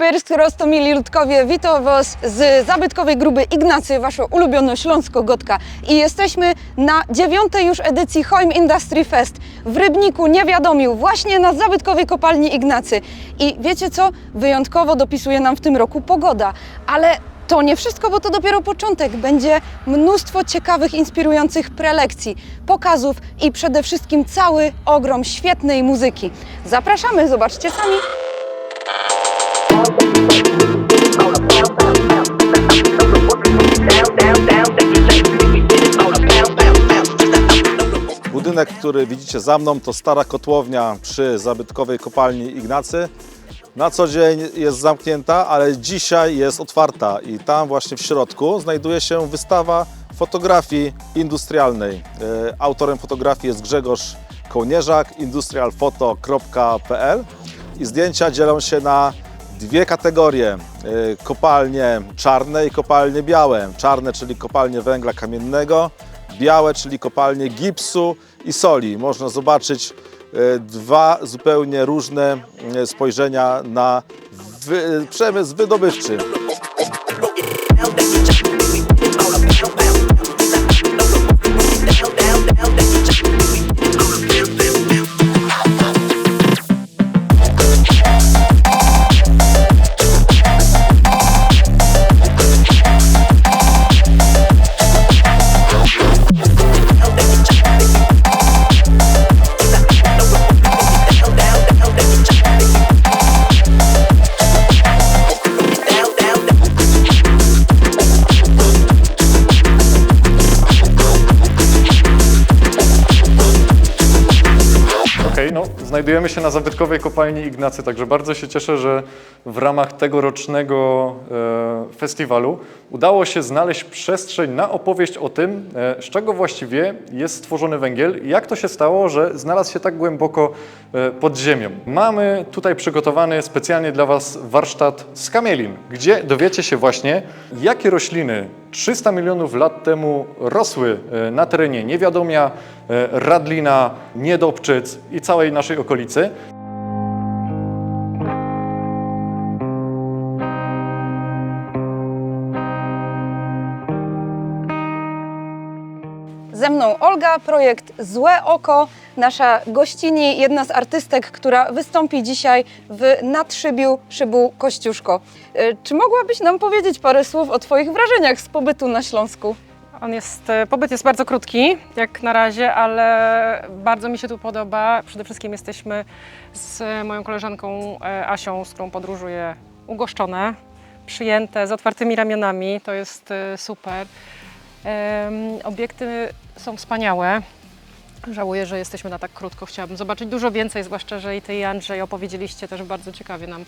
Pyrsk, Rostomili, Ludkowie, witam Was z zabytkowej gruby Ignacy, Wasza ulubiona Śląsko-Gotka. I jesteśmy na dziewiątej już edycji Hoim Industry Fest w Rybniku, Niewiadomiu, właśnie na zabytkowej kopalni Ignacy. I wiecie co? Wyjątkowo dopisuje nam w tym roku pogoda, ale to nie wszystko, bo to dopiero początek. Będzie mnóstwo ciekawych, inspirujących prelekcji, pokazów i przede wszystkim cały ogrom świetnej muzyki. Zapraszamy, zobaczcie sami. Budynek, który widzicie za mną, to stara kotłownia przy zabytkowej kopalni Ignacy. Na co dzień jest zamknięta, ale dzisiaj jest otwarta i tam właśnie w środku znajduje się wystawa fotografii industrialnej. E, Autorem fotografii jest Grzegorz Kołnierzak, industrialfoto.pl i zdjęcia dzielą się na dwie kategorie. E, Kopalnie czarne i kopalnie białe. Czarne, czyli kopalnie węgla kamiennego, białe, czyli kopalnie gipsu i soli. Można zobaczyć e, dwa zupełnie różne e, spojrzenia na przemysł wydobywczy. Znajdujemy się na zabytkowej kopalni Ignacy, także bardzo się cieszę, że w ramach tegorocznego e, festiwalu udało się znaleźć przestrzeń na opowieść o tym, e, z czego właściwie jest stworzony węgiel i jak to się stało, że znalazł się tak głęboko e, pod ziemią. Mamy tutaj przygotowany specjalnie dla Was warsztat z kamielin, gdzie dowiecie się właśnie, jakie rośliny 300 milionów lat temu rosły na terenie Niewiadomia, Radlina, Niedobczyc i całej naszej okolicy. Ze mną Olga, projekt Złe Oko, nasza gościni, jedna z artystek, która wystąpi dzisiaj w Nadszybiu Szybu Kościuszko. E, Czy mogłabyś nam powiedzieć parę słów o Twoich wrażeniach z pobytu na Śląsku? On jest, e, pobyt jest bardzo krótki, jak na razie, ale bardzo mi się tu podoba. Przede wszystkim jesteśmy z moją koleżanką e, Asią, z którą podróżuję, ugoszczone, przyjęte, z otwartymi ramionami. To jest e, super. Obiekty są wspaniałe. Żałuję, że jesteśmy na tak krótko. Chciałabym zobaczyć dużo więcej, zwłaszcza, że i Ty i Andrzej opowiedzieliście też bardzo ciekawie nam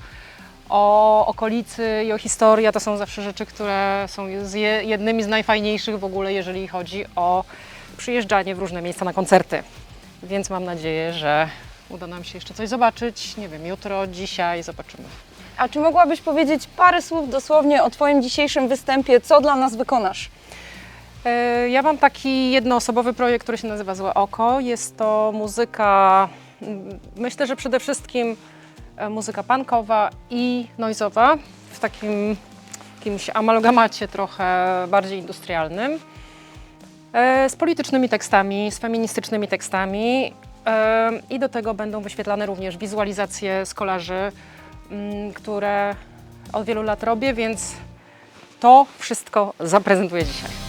o okolicy i o historii, a to są zawsze rzeczy, które są jednymi z najfajniejszych w ogóle, jeżeli chodzi o przyjeżdżanie w różne miejsca na koncerty. Więc mam nadzieję, że uda nam się jeszcze coś zobaczyć. Nie wiem, jutro, dzisiaj zobaczymy. A czy mogłabyś powiedzieć parę słów dosłownie o Twoim dzisiejszym występie, co dla nas wykonasz? E, Ja mam taki jednoosobowy projekt, który się nazywa Złe Oko. Jest to muzyka, myślę, że przede wszystkim muzyka punkowa i noizowa w takim jakimś amalgamacie trochę bardziej industrialnym. E, Z politycznymi tekstami, z feministycznymi tekstami e, i do tego będą wyświetlane również wizualizacje z kolaży, mm, które od wielu lat robię, więc to wszystko zaprezentuję dzisiaj.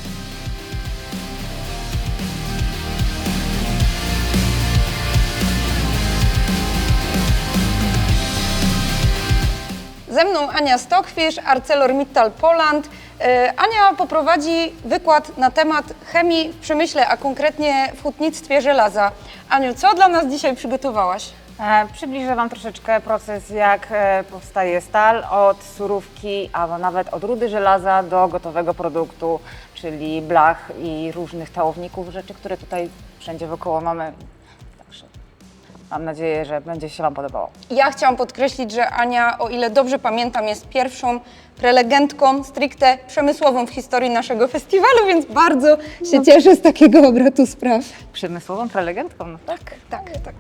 Ze mną Ania Stockfish, ArcelorMittal Poland. E, Ania poprowadzi wykład na temat chemii w przemyśle, a konkretnie w hutnictwie żelaza. Aniu, co dla nas dzisiaj przygotowałaś? E, Przybliżę Wam troszeczkę proces, jak e, powstaje stal od surówki, albo nawet od rudy żelaza do gotowego produktu, czyli blach i różnych tałowników, rzeczy, które tutaj wszędzie wokoło mamy. Mam nadzieję, że będzie się Wam podobało. Ja chciałam podkreślić, że Ania, o ile dobrze pamiętam, jest pierwszą prelegentką stricte przemysłową w historii naszego festiwalu, więc bardzo się cieszę z takiego obrotu spraw. Przemysłową prelegentką, no tak? Tak, tak.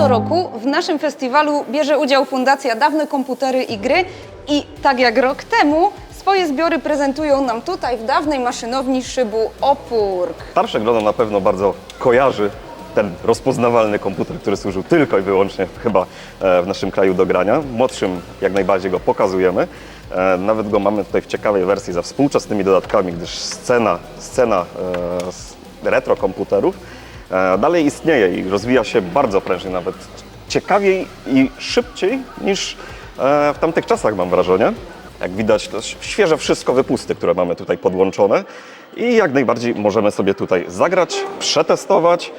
Co roku w naszym festiwalu bierze udział Fundacja Dawne Komputery i Gry i tak jak rok temu swoje zbiory prezentują nam tutaj w dawnej maszynowni szybu Opórk. Starsze grono na pewno bardzo kojarzy ten rozpoznawalny komputer, który służył tylko i wyłącznie chyba e, w naszym kraju do grania. Młodszym jak najbardziej go pokazujemy. E, Nawet go mamy tutaj w ciekawej wersji ze współczesnymi dodatkami, gdyż scena, scena e, retro komputerów dalej istnieje i rozwija się bardzo prężnie, nawet ciekawiej i szybciej niż e, w tamtych czasach mam wrażenie. Jak widać, to świeże wszystko wypusty, które mamy tutaj podłączone i jak najbardziej możemy sobie tutaj zagrać, przetestować.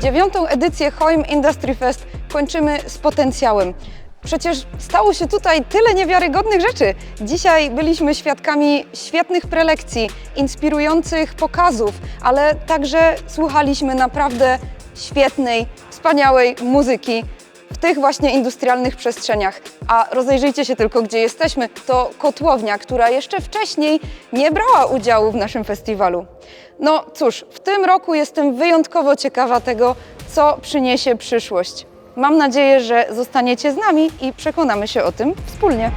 Dziewiątą edycję Choim Industry Fest kończymy z potencjałem. Przecież stało się tutaj tyle niewiarygodnych rzeczy. Dzisiaj byliśmy świadkami świetnych prelekcji, inspirujących pokazów, ale także słuchaliśmy naprawdę świetnej, wspaniałej muzyki w tych właśnie industrialnych przestrzeniach. A rozejrzyjcie się tylko, gdzie jesteśmy. To kotłownia, która jeszcze wcześniej nie brała udziału w naszym festiwalu. No cóż, w tym roku jestem wyjątkowo ciekawa tego, co przyniesie przyszłość. Mam nadzieję, że zostaniecie z nami i przekonamy się o tym wspólnie.